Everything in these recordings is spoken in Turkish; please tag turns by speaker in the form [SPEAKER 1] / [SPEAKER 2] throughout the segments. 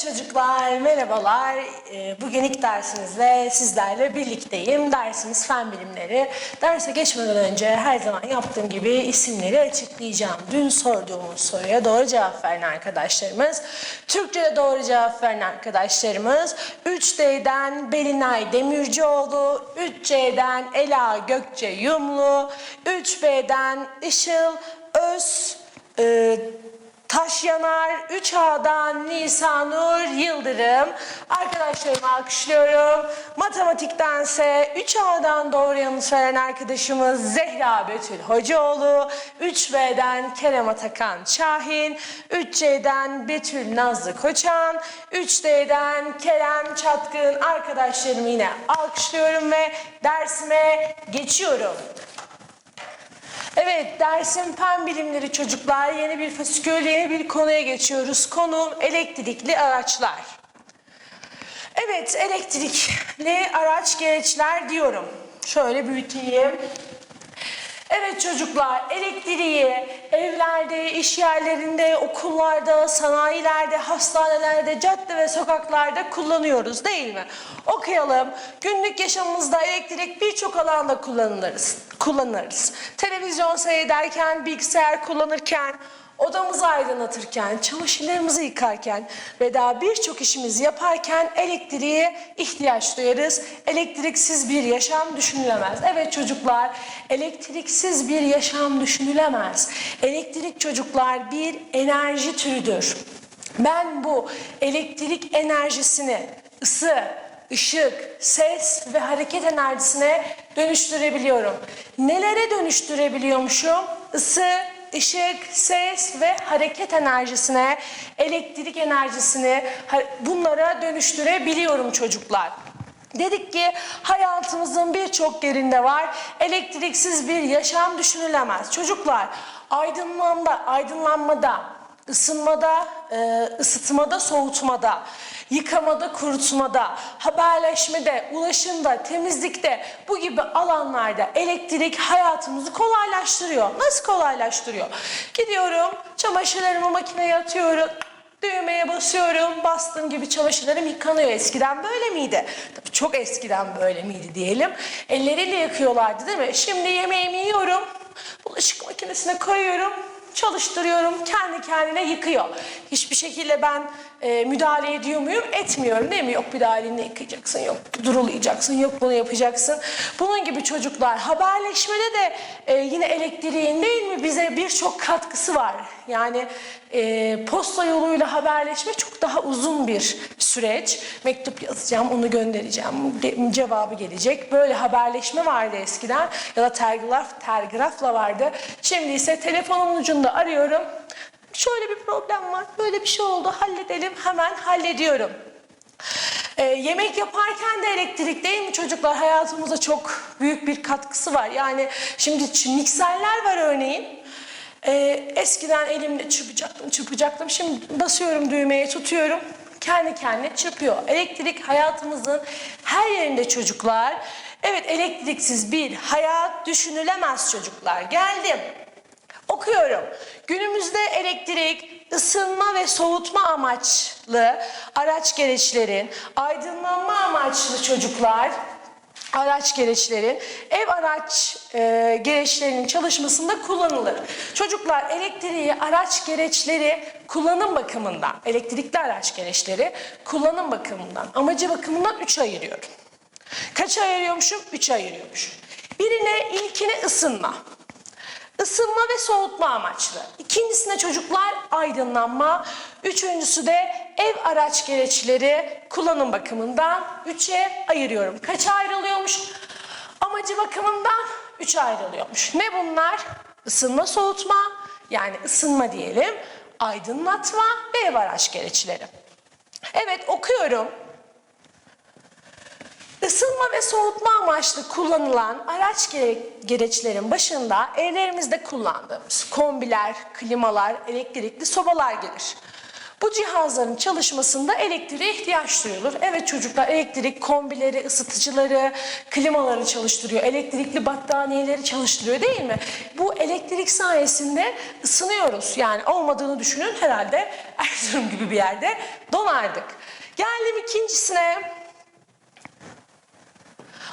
[SPEAKER 1] çocuklar, merhabalar. Ee, Bugün ilk dersimizle sizlerle birlikteyim. Dersimiz fen bilimleri. Derse geçmeden önce her zaman yaptığım gibi isimleri açıklayacağım. Dün sorduğumuz soruya doğru cevap veren arkadaşlarımız. Türkçe'de doğru cevap veren arkadaşlarımız 3D'den Belinay Demircioğlu, 3C'den Ela Gökçe Yumlu, 3B'den Işıl Öz e, Taşyanar 3A'dan Nisanur Yıldırım. Arkadaşlarımı alkışlıyorum. Matematiktense 3A'dan doğru yanıt veren arkadaşımız Zehra Betül Hocaoğlu. 3B'den Kerem Atakan Şahin. 3C'den Betül Nazlı Koçan. 3D'den Kerem Çatkın. Arkadaşlarımı yine alkışlıyorum ve dersime geçiyorum. Evet, dersim fen bilimleri çocuklar. Yeni bir fasikül, yeni bir konuya geçiyoruz. Konum elektrikli araçlar. Evet, elektrikli araç gereçler diyorum. Şöyle büyüteyim. Evet çocuklar, elektriği evlerde, iş yerlerinde, okullarda, sanayilerde, hastanelerde, cadde ve sokaklarda kullanıyoruz değil mi? Okuyalım. Günlük yaşamımızda elektrik birçok alanda kullanırız. kullanırız. Televizyon seyrederken, bilgisayar kullanırken, odamızı aydınlatırken, çamaşırlarımızı yıkarken ve daha birçok işimizi yaparken elektriğe ihtiyaç duyarız. Elektriksiz bir yaşam düşünülemez. Evet çocuklar, elektriksiz bir yaşam düşünülemez. Elektrik çocuklar bir enerji türüdür. Ben bu elektrik enerjisini ısı, ışık, ses ve hareket enerjisine dönüştürebiliyorum. Nelere dönüştürebiliyormuşum? Isı, ışık, ses ve hareket enerjisine, elektrik enerjisini bunlara dönüştürebiliyorum çocuklar. Dedik ki hayatımızın birçok yerinde var. Elektriksiz bir yaşam düşünülemez. Çocuklar aydınlanma, aydınlanmada, ısınmada, e, ısıtmada, soğutmada, yıkamada, kurutmada, haberleşmede, ulaşımda, temizlikte bu gibi alanlarda elektrik hayatımızı kolaylaştırıyor. Nasıl kolaylaştırıyor? Gidiyorum, çamaşırlarımı makineye atıyorum. Düğmeye basıyorum, bastığım gibi çamaşırlarım yıkanıyor. Eskiden böyle miydi? Tabii çok eskiden böyle miydi diyelim. Elleriyle yıkıyorlardı değil mi? Şimdi yemeğimi yiyorum, bulaşık makinesine koyuyorum, çalıştırıyorum, kendi kendine yıkıyor. Hiçbir şekilde ben e, müdahale ediyor muyum? Etmiyorum değil mi? Yok bir daha elini yıkayacaksın, yok durulayacaksın, yok bunu yapacaksın. Bunun gibi çocuklar haberleşmede de e, yine elektriğin değil mi bize birçok katkısı var. Yani e, posta yoluyla haberleşme çok daha uzun bir süreç. Mektup yazacağım, onu göndereceğim, de- cevabı gelecek. Böyle haberleşme vardı eskiden ya da telgraf, telgrafla vardı. Şimdi ise telefonun ucunda arıyorum. Şöyle bir problem var, böyle bir şey oldu, halledelim, hemen hallediyorum. Ee, yemek yaparken de elektrik değil mi çocuklar? Hayatımıza çok büyük bir katkısı var. Yani şimdi mikserler var örneğin. Ee, eskiden elimle çırpacaktım, çırpacaktım. Şimdi basıyorum düğmeye, tutuyorum. Kendi kendine çırpıyor. Elektrik hayatımızın her yerinde çocuklar. Evet elektriksiz bir hayat düşünülemez çocuklar. Geldim. Okuyorum. Günümüzde elektrik, ısınma ve soğutma amaçlı araç gereçlerin, aydınlanma amaçlı çocuklar, araç gereçlerin, ev araç e, gereçlerinin çalışmasında kullanılır. Çocuklar elektriği, araç gereçleri kullanım bakımından, elektrikli araç gereçleri kullanım bakımından, amacı bakımından üç ayırıyorum. Kaç ayırıyormuşum? Üç ayırıyormuşum. Birine ilkine ısınma. Isınma ve soğutma amaçlı. İkincisine çocuklar aydınlanma. Üçüncüsü de ev araç gereçleri kullanım bakımından üçe ayırıyorum. Kaça ayrılıyormuş? Amacı bakımından üçe ayrılıyormuş. Ne bunlar? Isınma soğutma yani ısınma diyelim. Aydınlatma ve ev araç gereçleri. Evet okuyorum. Isınma ve soğutma amaçlı kullanılan araç gere- gereçlerin başında evlerimizde kullandığımız kombiler, klimalar, elektrikli sobalar gelir. Bu cihazların çalışmasında elektriğe ihtiyaç duyulur. Evet çocuklar elektrik kombileri, ısıtıcıları, klimaları çalıştırıyor. Elektrikli battaniyeleri çalıştırıyor değil mi? Bu elektrik sayesinde ısınıyoruz. Yani olmadığını düşünün herhalde Erzurum gibi bir yerde donardık. Geldim ikincisine.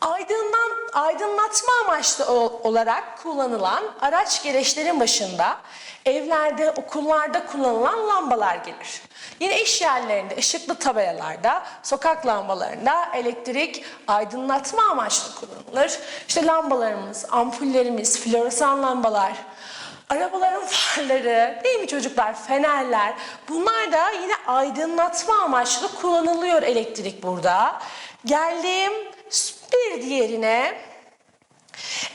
[SPEAKER 1] Aydınlan, aydınlatma amaçlı olarak kullanılan araç gereçlerin başında evlerde, okullarda kullanılan lambalar gelir. Yine iş yerlerinde, ışıklı tabelalarda, sokak lambalarında elektrik aydınlatma amaçlı kullanılır. İşte lambalarımız, ampullerimiz, floresan lambalar, Arabaların farları, değil mi çocuklar? Fenerler. Bunlar da yine aydınlatma amaçlı kullanılıyor elektrik burada. Geldim bir diğerine.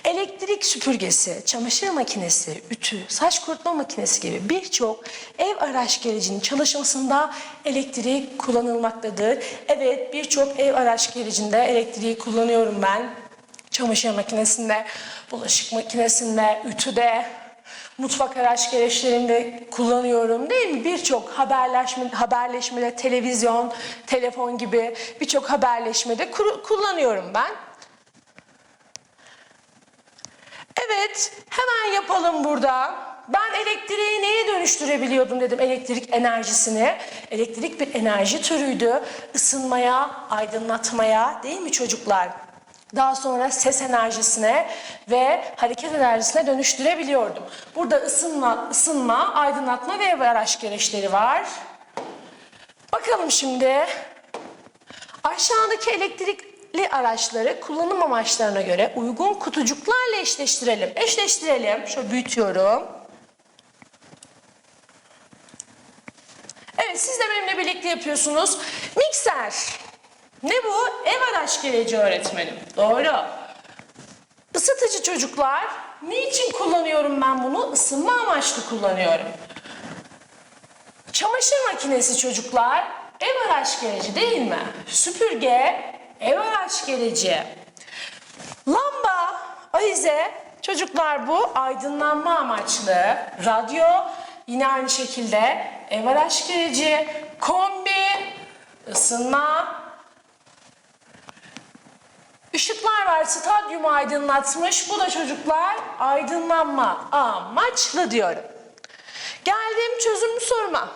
[SPEAKER 1] Elektrik süpürgesi, çamaşır makinesi, ütü, saç kurutma makinesi gibi birçok ev araç gerecinin çalışmasında elektrik kullanılmaktadır. Evet birçok ev araç gerecinde elektriği kullanıyorum ben. Çamaşır makinesinde, bulaşık makinesinde, ütüde, mutfak araç gereçlerinde kullanıyorum değil mi? Birçok haberleşme, haberleşmede televizyon, telefon gibi birçok haberleşmede kullanıyorum ben. Evet, hemen yapalım burada. Ben elektriği neye dönüştürebiliyordum dedim elektrik enerjisini. Elektrik bir enerji türüydü. Isınmaya, aydınlatmaya değil mi çocuklar? Daha sonra ses enerjisine ve hareket enerjisine dönüştürebiliyordum. Burada ısınma, ısınma, aydınlatma ve ev araç gereçleri var. Bakalım şimdi. Aşağıdaki elektrikli araçları kullanım amaçlarına göre uygun kutucuklarla eşleştirelim. Eşleştirelim. Şöyle büyütüyorum. Evet siz de benimle birlikte yapıyorsunuz. Mikser. Ne bu? Ev araç gereci öğretmenim. Doğru. Isıtıcı çocuklar. Niçin kullanıyorum ben bunu? Isınma amaçlı kullanıyorum. Çamaşır makinesi çocuklar ev araç gereci değil mi? Süpürge ev araç gereci. Lamba, ahize çocuklar bu aydınlanma amaçlı. Radyo yine aynı şekilde ev araç gereci. Kombi, ısınma. Işıklar var stadyumu aydınlatmış. Bu da çocuklar aydınlanma amaçlı diyorum. Geldim çözümlü soruma.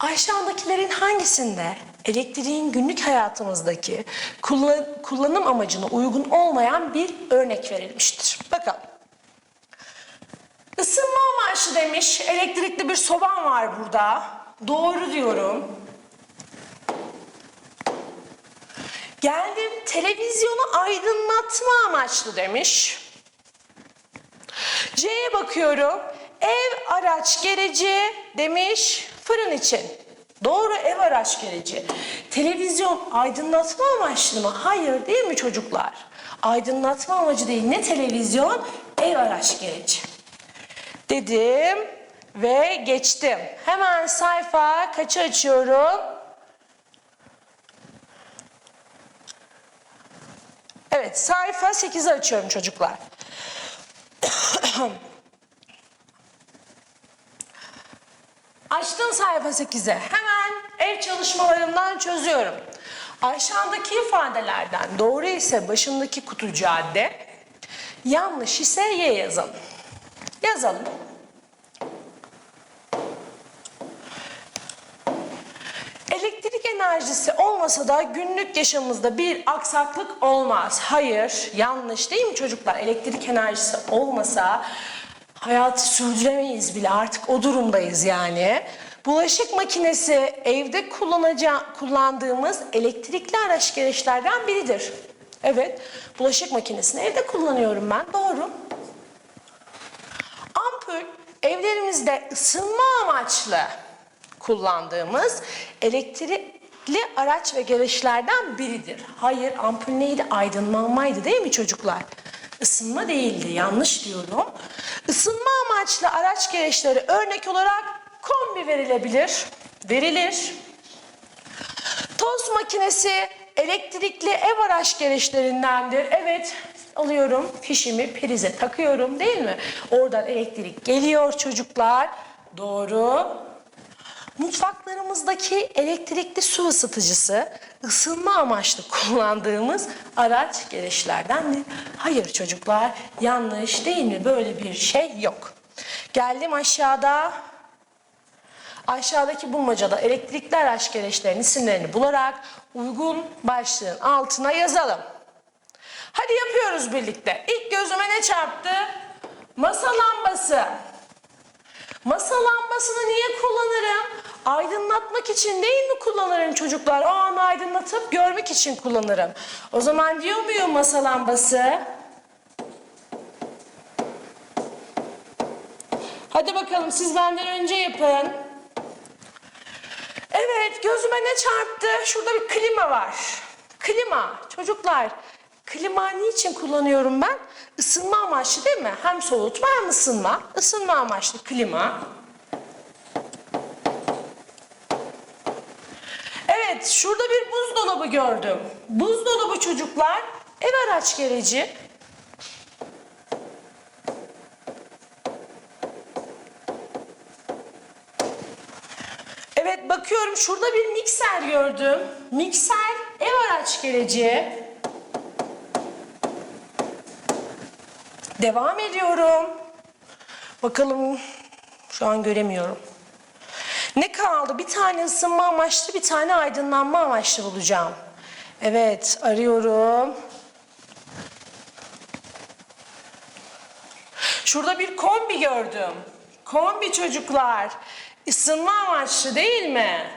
[SPEAKER 1] Aşağıdakilerin hangisinde elektriğin günlük hayatımızdaki kullan- kullanım amacına uygun olmayan bir örnek verilmiştir? Bakalım. Isınma amaçlı demiş. Elektrikli bir soban var burada. Doğru diyorum. Geldim televizyonu aydınlatma amaçlı demiş. C'ye bakıyorum. Ev araç gereci demiş fırın için. Doğru ev araç gereci. Televizyon aydınlatma amaçlı mı? Hayır değil mi çocuklar? Aydınlatma amacı değil. Ne televizyon? Ev araç gereci. Dedim ve geçtim. Hemen sayfa kaçı açıyorum? Evet sayfa 8'i açıyorum çocuklar. Açtım sayfa 8'e. Hemen ev çalışmalarımdan çözüyorum. Aşağıdaki ifadelerden doğru ise başındaki kutucuğa D, yanlış ise Y yazalım. Yazalım. Elektrik enerjisi olmasa da günlük yaşamımızda bir aksaklık olmaz. Hayır, yanlış değil mi çocuklar? Elektrik enerjisi olmasa hayatı sürdüremeyiz bile artık o durumdayız yani. Bulaşık makinesi evde kullandığımız elektrikli araç gereçlerden biridir. Evet, bulaşık makinesini evde kullanıyorum ben, doğru. Ampul evlerimizde ısınma amaçlı kullandığımız elektrikli araç ve gereçlerden biridir. Hayır ampul neydi? Aydınlanmaydı değil mi çocuklar? Isınma değildi. Yanlış diyorum. Isınma amaçlı araç gereçleri örnek olarak kombi verilebilir. Verilir. Tost makinesi elektrikli ev araç gereçlerindendir. Evet alıyorum fişimi prize takıyorum değil mi? Oradan elektrik geliyor çocuklar. Doğru. Mutfaklarımızdaki elektrikli su ısıtıcısı ısınma amaçlı kullandığımız araç gereçlerden mi? Hayır çocuklar yanlış değil mi? Böyle bir şey yok. Geldim aşağıda. Aşağıdaki bulmacada elektrikli araç gereçlerinin isimlerini bularak uygun başlığın altına yazalım. Hadi yapıyoruz birlikte. İlk gözüme ne çarptı? Masa lambası. Masa lambasını niye kullanırım? Aydınlatmak için değil mi kullanırım çocuklar? O anı aydınlatıp görmek için kullanırım. O zaman diyor muyum masa lambası? Hadi bakalım siz benden önce yapın. Evet gözüme ne çarptı? Şurada bir klima var. Klima çocuklar. Klima niçin kullanıyorum ben? Isınma amaçlı değil mi? Hem soğutma hem ısınma. Isınma amaçlı klima. Evet şurada bir buzdolabı gördüm. Buzdolabı çocuklar ev araç gereci. Evet bakıyorum şurada bir mikser gördüm. Mikser ev araç gereci. Devam ediyorum. Bakalım şu an göremiyorum. Ne kaldı? Bir tane ısınma amaçlı, bir tane aydınlanma amaçlı bulacağım. Evet, arıyorum. Şurada bir kombi gördüm. Kombi çocuklar. Isınma amaçlı değil mi?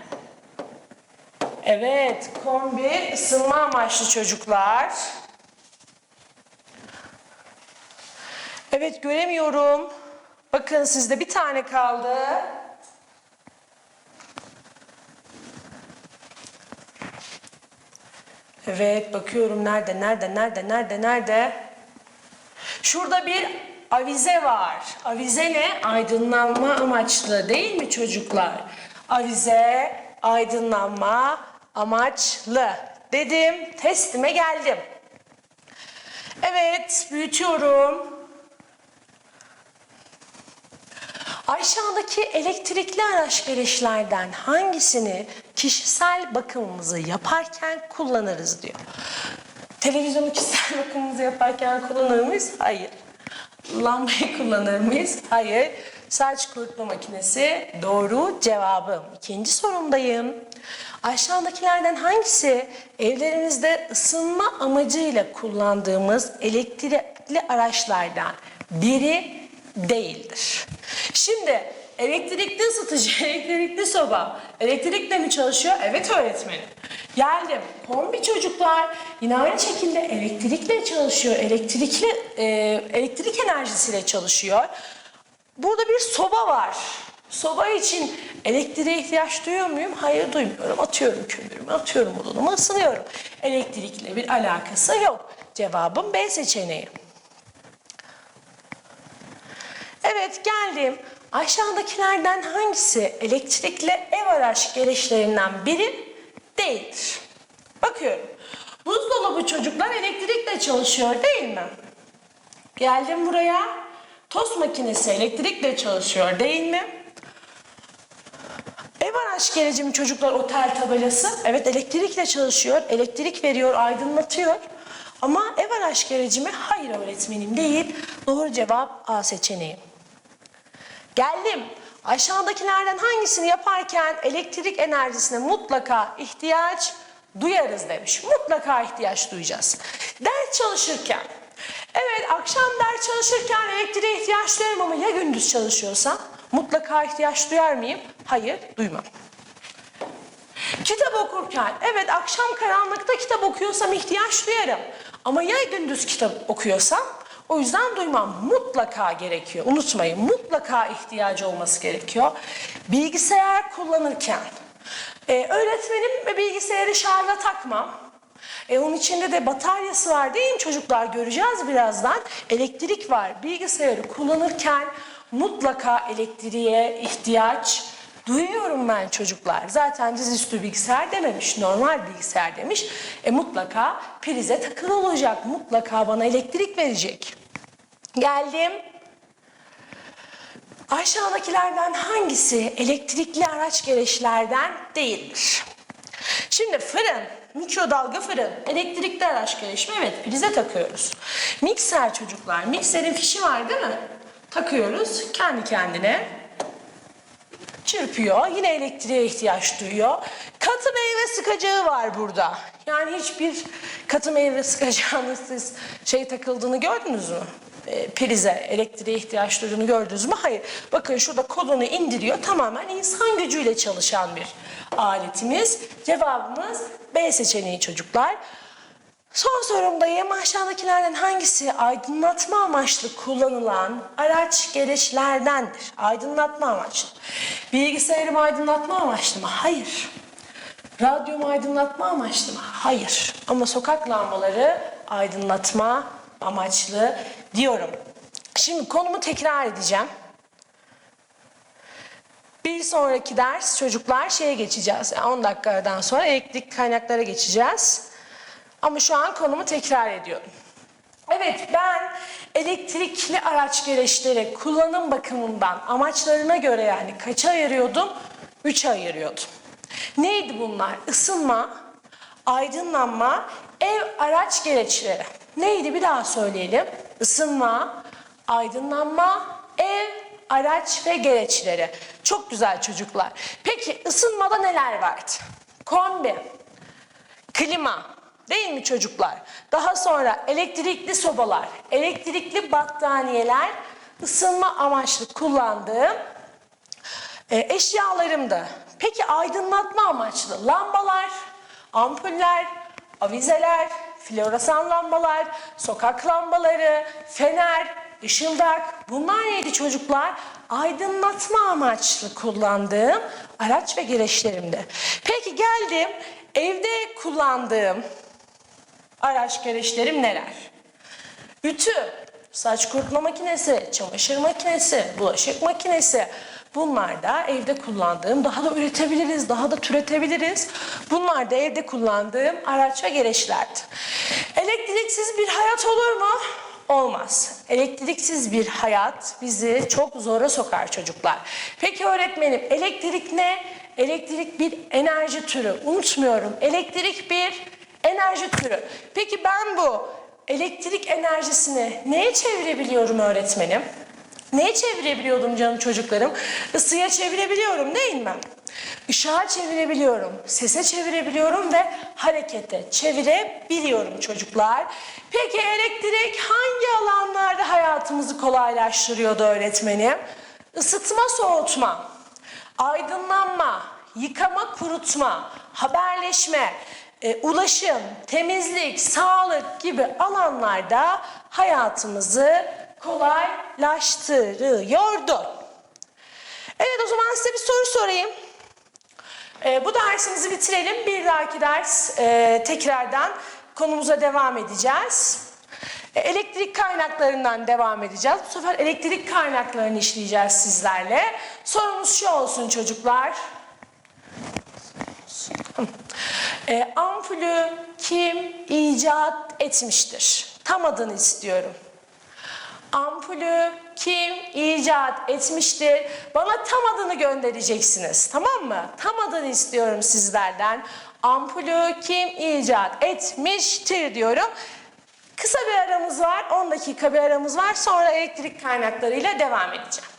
[SPEAKER 1] Evet, kombi ısınma amaçlı çocuklar. Evet, göremiyorum. Bakın sizde bir tane kaldı. Evet, bakıyorum nerede, nerede, nerede, nerede, nerede? Şurada bir avize var. Avize ne? Aydınlanma amaçlı değil mi çocuklar? Avize, aydınlanma amaçlı. Dedim, testime geldim. Evet, büyütüyorum. Aşağıdaki elektrikli araç gereçlerden hangisini kişisel bakımımızı yaparken kullanırız diyor. Televizyonu kişisel bakımımızı yaparken kullanır mıyız? Hayır. Lambayı kullanır mıyız? Hayır. Saç kurutma makinesi doğru cevabım. İkinci sorumdayım. Aşağıdakilerden hangisi evlerimizde ısınma amacıyla kullandığımız elektrikli araçlardan biri değildir? Şimdi elektrikli ısıtıcı, elektrikli soba elektrikle mi çalışıyor? Evet öğretmenim. Geldim. Kombi çocuklar yine aynı şekilde elektrikle çalışıyor. Elektrikli e, elektrik enerjisiyle çalışıyor. Burada bir soba var. Soba için elektriğe ihtiyaç duyuyor muyum? Hayır duymuyorum. Atıyorum kömürümü, atıyorum odunumu, ısınıyorum. Elektrikle bir alakası yok. Cevabım B seçeneği. Evet geldim. Aşağıdakilerden hangisi elektrikli ev araç gereçlerinden biri değildir? Bakıyorum. Buzdolabı çocuklar elektrikle çalışıyor değil mi? Geldim buraya. Tost makinesi elektrikle çalışıyor değil mi? Ev araç gereci mi çocuklar otel tabelası? Evet elektrikle çalışıyor. Elektrik veriyor, aydınlatıyor. Ama ev araç gereci? Hayır öğretmenim değil. Doğru cevap A seçeneği. Geldim. Aşağıdakilerden hangisini yaparken elektrik enerjisine mutlaka ihtiyaç duyarız demiş. Mutlaka ihtiyaç duyacağız. Ders çalışırken. Evet akşam ders çalışırken elektriğe ihtiyaç duyarım ama ya gündüz çalışıyorsam mutlaka ihtiyaç duyar mıyım? Hayır duymam. Kitap okurken, evet akşam karanlıkta kitap okuyorsam ihtiyaç duyarım. Ama ya gündüz kitap okuyorsam o yüzden duymam. Mutlaka gerekiyor. Unutmayın mutlaka ihtiyacı olması gerekiyor. Bilgisayar kullanırken e, öğretmenim ve bilgisayarı şarja takmam. E, onun içinde de bataryası var değil mi çocuklar? Göreceğiz birazdan. Elektrik var. Bilgisayarı kullanırken mutlaka elektriğe ihtiyaç duyuyorum ben çocuklar. Zaten dizüstü bilgisayar dememiş, normal bilgisayar demiş. E mutlaka prize takılı olacak, mutlaka bana elektrik verecek. Geldim. Aşağıdakilerden hangisi elektrikli araç gereçlerden değildir? Şimdi fırın, mikrodalga fırın, elektrikli araç gereç mi? Evet, prize takıyoruz. Mikser çocuklar, mikserin fişi var değil mi? Takıyoruz kendi kendine. Çırpıyor, yine elektriğe ihtiyaç duyuyor. Katı meyve sıkacağı var burada. Yani hiçbir katı meyve sıkacağını siz şey takıldığını gördünüz mü? E, prize, elektriğe ihtiyaç duyduğunu gördünüz mü? Hayır. Bakın şurada kolunu indiriyor. Tamamen insan gücüyle çalışan bir aletimiz. Cevabımız B seçeneği çocuklar. Son sorumdayım. Aşağıdakilerden hangisi aydınlatma amaçlı kullanılan araç gereçlerdendir? Aydınlatma amaçlı. Bilgisayarım aydınlatma amaçlı mı? Hayır. Radyom aydınlatma amaçlı mı? Hayır. Ama sokak lambaları aydınlatma amaçlı diyorum. Şimdi konumu tekrar edeceğim. Bir sonraki ders çocuklar şeye geçeceğiz. Yani 10 dakikadan sonra elektrik kaynaklara geçeceğiz. Ama şu an konumu tekrar ediyorum. Evet ben elektrikli araç gereçleri kullanım bakımından amaçlarına göre yani kaça ayırıyordum? Üçe ayırıyordum. Neydi bunlar? Isınma, aydınlanma, ev araç gereçleri. Neydi bir daha söyleyelim. Isınma, aydınlanma, ev araç ve gereçleri. Çok güzel çocuklar. Peki ısınmada neler vardı? Kombi, klima değil mi çocuklar? Daha sonra elektrikli sobalar, elektrikli battaniyeler ısınma amaçlı kullandığım e, eşyalarımdı. Peki aydınlatma amaçlı lambalar, ampuller, avizeler, floresan lambalar, sokak lambaları, fener, ışıldak bunlar neydi çocuklar? Aydınlatma amaçlı kullandığım araç ve gereçlerimdi. Peki geldim evde kullandığım araç gereçlerim neler? Ütü, saç kurutma makinesi, çamaşır makinesi, bulaşık makinesi. Bunlar da evde kullandığım, daha da üretebiliriz, daha da türetebiliriz. Bunlar da evde kullandığım araç ve gereçlerdi. Elektriksiz bir hayat olur mu? Olmaz. Elektriksiz bir hayat bizi çok zora sokar çocuklar. Peki öğretmenim elektrik ne? Elektrik bir enerji türü. Unutmuyorum. Elektrik bir enerji türü. Peki ben bu elektrik enerjisini neye çevirebiliyorum öğretmenim? Neye çevirebiliyordum canım çocuklarım? Isıya çevirebiliyorum değil mi? Işığa çevirebiliyorum, sese çevirebiliyorum ve harekete çevirebiliyorum çocuklar. Peki elektrik hangi alanlarda hayatımızı kolaylaştırıyordu öğretmenim? Isıtma, soğutma, aydınlanma, yıkama, kurutma, haberleşme, e, ulaşım, temizlik, sağlık gibi alanlarda hayatımızı kolaylaştırıyordu. Evet o zaman size bir soru sorayım. E, bu dersimizi bitirelim. Bir dahaki ders e, tekrardan konumuza devam edeceğiz. E, elektrik kaynaklarından devam edeceğiz. Bu sefer elektrik kaynaklarını işleyeceğiz sizlerle. Sorumuz şu olsun çocuklar. E, ampulü kim icat etmiştir? Tam adını istiyorum. Ampulü kim icat etmiştir? Bana tam adını göndereceksiniz. Tamam mı? Tam adını istiyorum sizlerden. Ampulü kim icat etmiştir diyorum. Kısa bir aramız var. 10 dakika bir aramız var. Sonra elektrik kaynaklarıyla devam edeceğim.